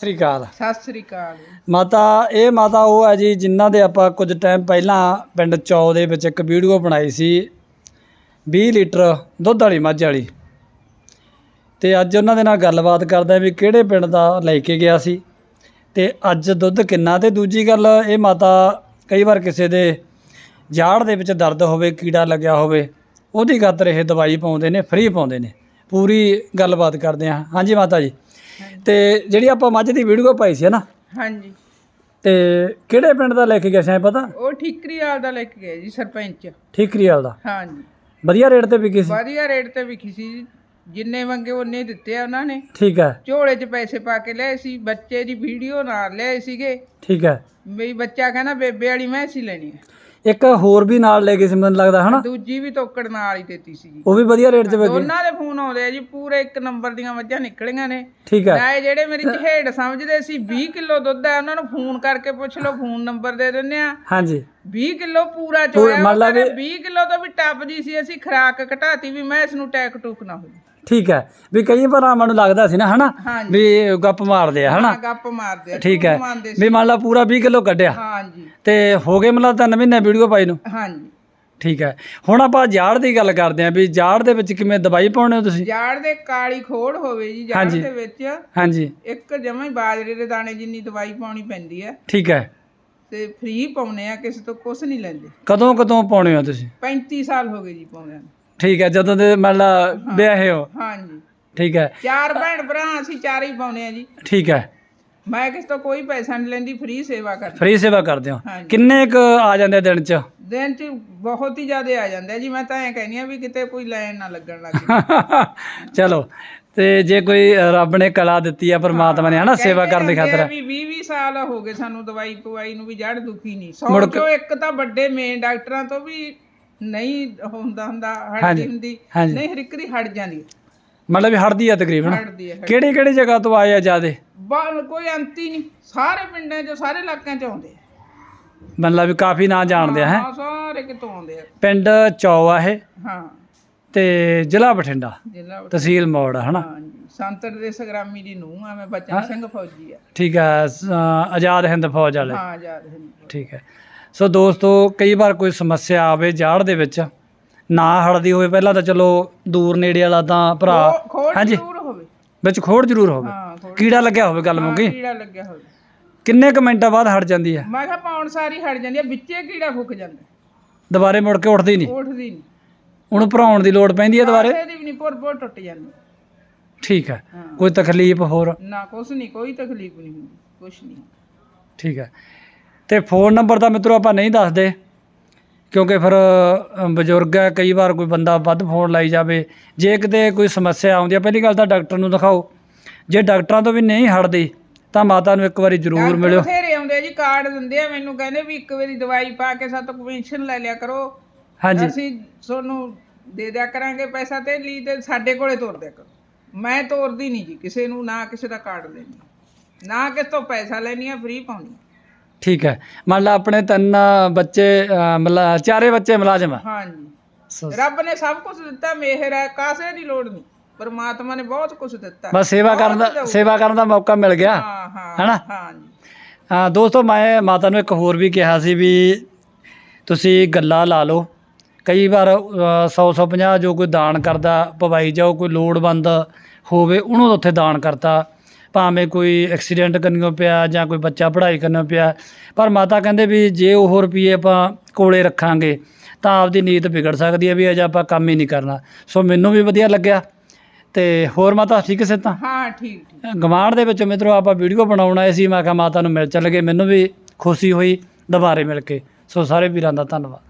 ਸਤਿ ਸ੍ਰੀ ਅਕਾਲ ਸਤਿ ਸ੍ਰੀ ਅਕਾਲ। ਮਾਤਾ ਇਹ ਮਾਤਾ ਉਹ ਹੈ ਜੀ ਜਿਨ੍ਹਾਂ ਦੇ ਆਪਾਂ ਕੁਝ ਟਾਈਮ ਪਹਿਲਾਂ ਪਿੰਡ ਚੌ ਦੇ ਵਿੱਚ ਇੱਕ ਵੀਡੀਓ ਬਣਾਈ ਸੀ 20 ਲੀਟਰ ਦੁੱਧ ਵਾਲੀ ਮੱਝ ਵਾਲੀ। ਤੇ ਅੱਜ ਉਹਨਾਂ ਦੇ ਨਾਲ ਗੱਲਬਾਤ ਕਰਦੇ ਵੀ ਕਿਹੜੇ ਪਿੰਡ ਦਾ ਲੈ ਕੇ ਗਿਆ ਸੀ। ਤੇ ਅੱਜ ਦੁੱਧ ਕਿੰਨਾ ਤੇ ਦੂਜੀ ਗੱਲ ਇਹ ਮਾਤਾ ਕਈ ਵਾਰ ਕਿਸੇ ਦੇ ਜਾੜ ਦੇ ਵਿੱਚ ਦਰਦ ਹੋਵੇ ਕੀੜਾ ਲੱਗਿਆ ਹੋਵੇ ਉਹਦੀ ਖਾਤਰ ਇਹ ਦਵਾਈ ਪਾਉਂਦੇ ਨੇ ਫ੍ਰੀ ਪਾਉਂਦੇ ਨੇ। ਪੂਰੀ ਗੱਲਬਾਤ ਕਰਦੇ ਆ ਹਾਂਜੀ ਮਾਤਾ ਜੀ। ਤੇ ਜਿਹੜੀ ਆਪਾਂ ਮੱਝ ਦੀ ਵੀਡੀਓ ਪਾਈ ਸੀ ਨਾ ਹਾਂਜੀ। ਤੇ ਕਿਹੜੇ ਪਿੰਡ ਦਾ ਲੈ ਕੇ ਗਿਆ ਸੀ ਪਤਾ? ਉਹ ਠੀਕਰੀ ਵਾਲ ਦਾ ਲੈ ਕੇ ਗਏ ਜੀ ਸਰਪੰਚ। ਠੀਕਰੀ ਵਾਲ ਦਾ? ਹਾਂਜੀ। ਵਧੀਆ ਰੇਟ ਤੇ ਵਿਕੀ ਸੀ? ਵਧੀਆ ਰੇਟ ਤੇ ਵਿਕੀ ਸੀ ਜੀ। ਜਿੰਨੇ ਮੰਗੇ ਉਹਨੇ ਦਿੱਤੇ ਆ ਉਹਨਾਂ ਨੇ। ਠੀਕ ਹੈ। ਝੋਲੇ 'ਚ ਪੈਸੇ ਪਾ ਕੇ ਲਿਆਏ ਸੀ ਬੱਚੇ ਦੀ ਵੀਡੀਓ ਨਾਲ ਲਿਆਏ ਸੀਗੇ। ਠੀਕ ਹੈ। ਵੀ ਬੱਚਾ ਕਹਿੰਦਾ ਬੇਬੇ ਵਾਲੀ ਮੈਂ ਸੀ ਲੈਣੀ ਹੈ। ਇੱਕ ਹੋਰ ਵੀ ਨਾਲ ਲੈ ਗਏ ਸੀ ਮੈਨੂੰ ਲੱਗਦਾ ਹਨਾ? ਦੂਜੀ ਵੀ ਤੋਕੜ ਨਾਲ ਹੀ ਦਿੱਤੀ ਸੀ ਜੀ। ਉਹ ਵੀ ਵਧੀਆ ਰੇਟ 'ਚ ਵਿਕੀ ਦੋਨਾਂ ਦੇ ਫੋਨ ਆਉਂਦੇ ਆ ਜੀ ਪੂਰੇ ਇੱਕ ਨੰਬਰ ਦੀਆਂ ਮੱਝਾਂ ਨਿਕਲੀਆਂ ਨੇ। ਠੀਕ ਹੈ। ਨਾਲੇ ਜਿਹੜੇ ਮੇਰੀ ਚਹੇੜ ਸਮਝਦੇ ਸੀ 20 ਕਿਲੋ ਦੁੱਧ ਹੈ ਉਹਨਾਂ ਨੂੰ ਫੋਨ ਕਰਕੇ ਪੁੱਛ ਲਓ ਫੋਨ ਨੰਬਰ ਦੇ ਦਿੰਦੇ ਆ। ਹਾਂਜੀ। 20 ਕਿਲੋ ਪੂਰਾ ਚੋਇਆ ਮੰਨ ਲਾ ਵੀ- 20 ਕਿਲੋ ਤੋਂ ਵੀ ਟੱਪ ਜੀ ਸੀ ਅਸੀਂ ਖਰਾਕ ਘਟਾਤੀ ਵੀ ਮੈਂ ਇਸ ਨੂੰ ਟੈਕ ਟੂਕ ਨਾ ਹੋਈ। ਠੀਕ ਹੈ। ਵੀ ਕਈ ਭਰਾਵਾਂ ਨੂੰ ਲੱਗਦਾ ਸੀ ਨਾ ਹਨਾ? ਹਾਂਜੀ। ਵੀ ਗੱਪ ਮਾਰਦੇ ਆ ਹਨਾ? ਗੱਪ ਮਾਰਦੇ ਆ ਠੀਕ ਹੈ। ਝੂਠ ਮੰਨਦੇ ਸੀ। ਵੀ ਮੰਨ ਲਾ ਪੂਰਾ 20 ਕਿਲੋ ਕੱਢਿਆ। ਹਾਂਜੀ। ਤੇ ਹੋ ਗਏ ਮਤਲਬ ਤਿੰਨ ਮਹੀਨੇ ਵੀਡੀਓ ਪਾਈ ਨੂੰ। ਹਾਂਜੀ। ਠੀਕ ਹੈ। ਹੁਣ ਆਪਾਂ ਜਾੜ ਦੀ ਗੱਲ ਕਰਦੇ ਆਂ ਵੀ ਜਾੜ ਦੇ ਵਿੱਚ ਕਿਵੇਂ ਦਵਾਈ ਪਾਉਣੇ ਹੋ ਤੁਸੀਂ? ਜਾੜ ਦੇ ਕਾਲੀ ਖੋੜ ਹੋਵੇ ਜੀ ਜਾੜ ਹਾਂਜੀ। ਦੇ ਵਿੱਚ ਹਾਂਜੀ। ਇੱਕ ਜਮਾਂ ਹੀ ਬਾਜਰੇ ਦੇ ਦਾਣੇ ਜਿੰਨੀ ਦਵਾਈ ਪਾਉਣੀ ਪੈਂਦੀ ਹੈ। ਠੀਕ ਹੈ। ਤੇ ਫ੍ਰੀ ਪਾਉਣੇ ਆ ਕਿਸੇ ਤੋਂ ਕੁਝ ਨਹੀਂ ਲੈਂਦੇ। ਕਦੋਂ ਕਦੋਂ ਪਾਉਣੇ ਹੋ ਤੁਸੀਂ? 35 ਸਾਲ ਹੋ ਗਏ ਜੀ ਪਾਉਂਦਿਆਂ ਨੂੰ। ਠੀਕ ਹੈ ਜਦੋਂ ਦੇ ਮੰਨ ਲਾ ਵਿਆਹੇ ਹੋ। ਹਾਂਜੀ। ਠੀਕ ਹੈ। ਚਾਰ ਭੈਣ ਭਰਾ ਅਸੀਂ ਚਾਰ ਹੀ ਪਾਉਣੇ ਆ ਜੀ। ਠੀਕ ਹੈ। ਮੈਂ ਕਿਸੇ ਤੋਂ ਕੋਈ ਪੈਸਾ ਨਹੀਂ ਲੈਂਦੀ ਫ੍ਰੀ ਸੇਵਾ ਕਰਦੀ। ਫ੍ਰੀ ਸੇਵਾ ਕਰਦੇ ਹੋ। ਹਾਂਜੀ। ਕਿੰਨੇ ਕ ਆ ਜਾਂਦੇ ਆ ਦਿਨ ਚ? ਦਿਨ ਚ ਬਹੁਤ ਹੀ ਜ਼ਿਆਦਾ ਆ ਜਾਂਦੇ ਜੀ। ਮੈਂ ਤਾਂ ਐਂ ਕਹਿੰਦੀ ਆ ਵੀ ਕਿਤੇ ਕੋਈ ਲਾਈਨ ਨਾ ਲੱਗਣ ਲੱਗ ਚਲੋ ਤੇ ਜੇ ਕੋਈ ਰੱਬ ਨੇ ਕਲਾ ਦਿੱਤੀ ਆ ਪਰਮਾਤਮਾ ਨੇ ਹਨਾ ਸੇਵਾ ਕਰਨ ਦੀ ਕਹਿੰਦੇ ਖਾਤਰ। ਵੀ 20 20 ਸਾਲ ਹੋ ਗਏ ਸਾਨੂੰ ਦਵਾਈ ਪਵਾਈ ਨੂੰ ਵੀ ਜੜ ਦੁਖੀ ਨਹੀਂ। ਸੌ ਚੋਂ ਇੱਕ ਤਾਂ ਵੱਡੇ ਮੇਨ ਡਾਕਟਰਾਂ ਤੋਂ ਵੀ ਨਹੀਂ ਹੁੰਦਾ ਹੁੰਦਾ ਹੜਦੀ ਹੁੰਦੀ ਹਾਂਜੀ। ਨਹੀਂ ਹਰਿਕਰੀ ਹਟ ਜਾਂਦੀ ਮਤਲਬ ਵੀ ਹੜਦੀ ਆ ਤਕਰੀਬਨ। ਹਟਦੀ ਹੈ ਕਿਹੜੀ ਕਿਹੜੀ ਜਗ੍ਹਾ ਤੋਂ ਆਏ ਆ ਜਿਆਦੇ? ਬਾਹਰ ਕੋਈ ਅੰਤ ਹੀ ਨਹੀਂ। ਸਾਰੇ ਪਿੰਡਾਂ 'ਚ ਸਾਰੇ ਇਲਾਕਿਆਂ 'ਚ ਆਉਂਦੇ ਆ। ਮਤਲਬ ਵੀ ਕਾਫੀ ਨਾਂ ਜਾਣਦੇ ਆ ਹੈ? ਹਾਂ ਸਾਰੇ ਕਿਤੋਂ ਆਉਂਦੇ ਆ। ਪਿੰਡ ਚੌ ਆ ਇਹ ਹਾਂ। ਤੇ ਜ਼ਿਲ੍ਹਾ ਬਠਿੰਡਾ। ਜ਼ਿਲ੍ਹਾ ਤਹਿਸੀਲ ਮੌੜ ਆ, ਹਨਾ? ਹਾਂਜੀ ਸੰਤਰ ਦੇ ਸੰਗਰਾਮੀ ਦੀ ਨੂੰਹ ਆ ਮੈਂ ਬਚਨ ਸਿੰਘ ਫੌਜੀ ਆ। ਠੀਕ ਸ- ਆਜ਼ਾਦ ਹਿੰਦ ਫੌਜ ਵਾਲੇ। ਹਾਂ ਯਾਦ ਹੈ ਠੀਕ ਹੈ। ਸੋ ਦੋਸਤੋ ਕਈ ਵਾਰ ਕੋਈ ਸਮੱਸਿਆ ਆਵੇ ਜਾੜ ਦੇ ਵਿੱਚ ਨਾ ਹੜਦੀ ਹੋਵੇ ਪਹਿਲਾਂ ਤਾਂ ਚਲੋ ਦੂਰ ਨੇੜੇ ਵਾਲਾ ਤਾਂ ਭਰਾ ਹਾਂਜੀ। ਵਿੱਚ ਖੋੜ ਜ਼ਰੂਰ ਹੋਵੇ। ਹਾਂ ਕੀੜਾ ਲੱਗਿਆ ਹੋਵੇ। ਗੱਲ ਮੁੱਕੀ ਕੀੜਾ ਲੱਗਿਆ ਹੋਵੇ। ਕਿੰਨੇ ਕੁ ਮਿੰਟਾਂ ਬਾਅਦ ਹਟ ਜਾਂਦੀ ਹੈ? ਮੈਂ ਕਿਹਾ ਪਾਉਣ ਸਾਰੀ ਹਟ ਜਾਂਦੀ ਆ ਵਿੱਚੇ ਕੀੜਾ ਫੁੱਕ ਜਾਂਦਾ। ਦੁਬਾਰੇ ਮੁੜ ਕੇ ਉੱਠਦੀ ਨਹੀਂ? ਉੱਠਦੀ ਨਹੀਂ। ਉਹਨੂੰ ਭਰਾਉਣ ਦੀ ਲੋੜ ਪੈਂਦੀ ਹੈ ਦੁਬਾਰੇ? ਕਿਸੇ ਦੀ ਵੀ ਨਹੀਂ ਪੁਰ ਪੁਰ ਟੁੱਟ ਜਾਂਦੀ। ਠੀਕ ਹੈ। ਹਾਂ। ਕੋਈ ਤਕਲੀਫ ਹੋਰ? ਨਾ ਕੁਛ ਨਹੀਂ ਕੋਈ ਤਕਲੀਫ ਨਹੀਂ ਹੁੰਦੀ ਕੁਛ ਨਹੀਂ। ਠੀਕ ਹੈ। ਤੇ ਫੋਨ ਨੰਬਰ ਤਾਂ ਮਿੱਤਰੋ ਆਪਾਂ ਨਹੀਂ ਦੱਸਦੇ ਕਿਉਂਕਿ ਫਿਰ ਬਜ਼ੁਰਗ ਹੈ ਕਈ ਵਾਰ ਕੋਈ ਬੰਦਾ ਵੱਧ ਫੋਨ ਲਾਈ ਜਾਵੇ ਜੇ ਕਿਤੇ ਕੋਈ ਸਮੱਸਿਆ ਆਉਂਦੀ ਹੈ ਪਹਿਲੀ ਗੱਲ ਤਾਂ ਡਾਕਟਰ ਨੂੰ ਦਿਖਾਓ ਜੇ ਡਾਕਟਰਾਂ ਤੋਂ ਵੀ ਨਹੀਂ ਹਟਦੀ ਤਾਂ ਮਾਤਾ ਨੂੰ ਇੱਕ ਵਾਰੀ ਜ਼ਰੂਰ ਮਿਲਿਓ। ਬਥੇਰੇ ਆਉਂਦੇ ਆ ਜੀ ਕਾਰਡ ਦਿੰਦੇ ਆ ਮੈਨੂੰ ਕਹਿੰਦੇ ਵੀ ਇੱਕ ਵਾਰੀ ਦਵਾਈ ਪਾ ਕੇ ਸਾਤੋਂ ਕਮਿਸ਼ਨ ਲੈ ਲਿਆ ਕਰੋ। ਹਾਂਜੀ। ਅਸੀਂ ਤੁਹਾਨੂੰ ਦੇ ਦਿਆ ਕਰਾਂਗੇ ਪੈਸਾ ਤੇ ਲਈ ਤੇ ਸਾਡੇ ਕੋਲੇ ਤੋਰ ਦਿਆ ਕਰੋ। ਮੈਂ ਤੋਰਦੀ ਨਹੀਂ ਜੀ ਕਿਸੇ ਨੂੰ ਨਾ ਕਿਸੇ ਦਾ ਕਾਰਡ ਲੈਣੀ ਨਾ ਕਿਸੇ ਤੋਂ ਪੈਸਾ ਲੈਣੀ ਆ ਫ੍ਰੀ ਪਾਉਣੀ। ਠੀਕ ਹੈ। ਮੰਨ ਲਾ ਆਪਣੇ ਤਿੰਨ ਬੱਚੇ ਅ, ਮਤਲਬ ਚਾਰੇ ਬੱਚੇ ਮੁਲਾਜ਼ਮ ਆ। ਹਾਂਜੀ। ਸੋ ਰੱਬ ਨੇ ਸਭ ਕੁਝ ਦਿੱਤਾ ਮਿਹਰ ਹੈ ਕਾਸੇ ਦੀ ਲੋੜ ਨਹੀਂ। ਪਰਮਾਤਮਾ ਨੇ ਬਹੁਤ ਕੁਝ ਦਿੱਤਾ। ਬਸ ਸੇਵਾ ਕਰਨ ਦਾ ਸੇਵਾ ਕਰਨ ਦਾ ਮੌਕਾ ਮਿਲ ਗਿਆ। ਹਾਂ ਹਾਂ ਹੈਨਾ? ਹਾਂਜੀ। ਹਾਂ ਦੋਸਤੋ ਮੈਂ ਮਾਤਾ ਨੂੰ ਇੱਕ ਹੋਰ ਵੀ ਕਿਹਾ ਸੀ ਵੀ ਤੁਸੀਂ ਗੱਲਾਂ ਲਾ ਲਓ। ਕਈ ਵਾਰ 100 150 ਜੋ ਕੋਈ ਦਾਨ ਕਰਦਾ ਪਵਾਈ ਜਾਓ ਕੋਈ ਲੋੜਵੰਦ ਹੋਵੇ ਉਹਨੂੰ ਉੱਥੇ ਦਾਨ ਕਰਤਾ। ਭਾਵੇਂ ਕੋਈ ਐਕਸੀਡੈਂਟ ਕਰਨੋਂ ਪਿਆ ਜਾਂ ਕੋਈ ਬੱਚਾ ਪੜ੍ਹਾਈ ਕਰਨੋਂ ਪਿਆ ਪਰ ਮਾਤਾ ਕਹਿੰਦੇ ਵੀ ਜੇ ਉਹ ਰੁਪਈਏ ਆਪਾਂ ਕੋਲੇ ਰੱਖਾਂਗੇ ਤਾਂ ਆਪਦੀ ਨੀਤ ਵਿਗੜ ਸਕਦੀ ਹੈ ਵੀ ਅਜੇ ਆਪਾਂ ਕੰਮ ਹੀ ਨਹੀਂ ਕਰਨਾ। ਸੋ ਮੈਨੂੰ ਵੀ ਵਧੀਆ ਲੱਗਿਆ ਤੇ ਹੋਰ ਮਾਤਾ ਠੀਕ ਸੇ ਤਾਂ ਹਾਂ ਠੀਕ ਠੀਕ। ਗਵਾਂਢ ਦੇ ਵਿੱਚ ਮਿੱਤਰੋ ਆਪਾਂ ਵੀਡੀਓ ਬਣਾਉਣ ਆਏ ਸੀ ਮੈਂ ਕਿਹਾ ਮਾਤਾ ਨੂੰ ਮਿਲ ਚੱਲ ਗਏ ਮੈਨੂੰ ਵੀ ਖੁਸ਼ੀ ਹੋਈ ਦੁਬਾਰੇ ਮਿਲ ਕੇ। ਸੋ ਸਾਰੇ ਵੀਰਾਂ ਦਾ ਧੰਨਵਾਦ।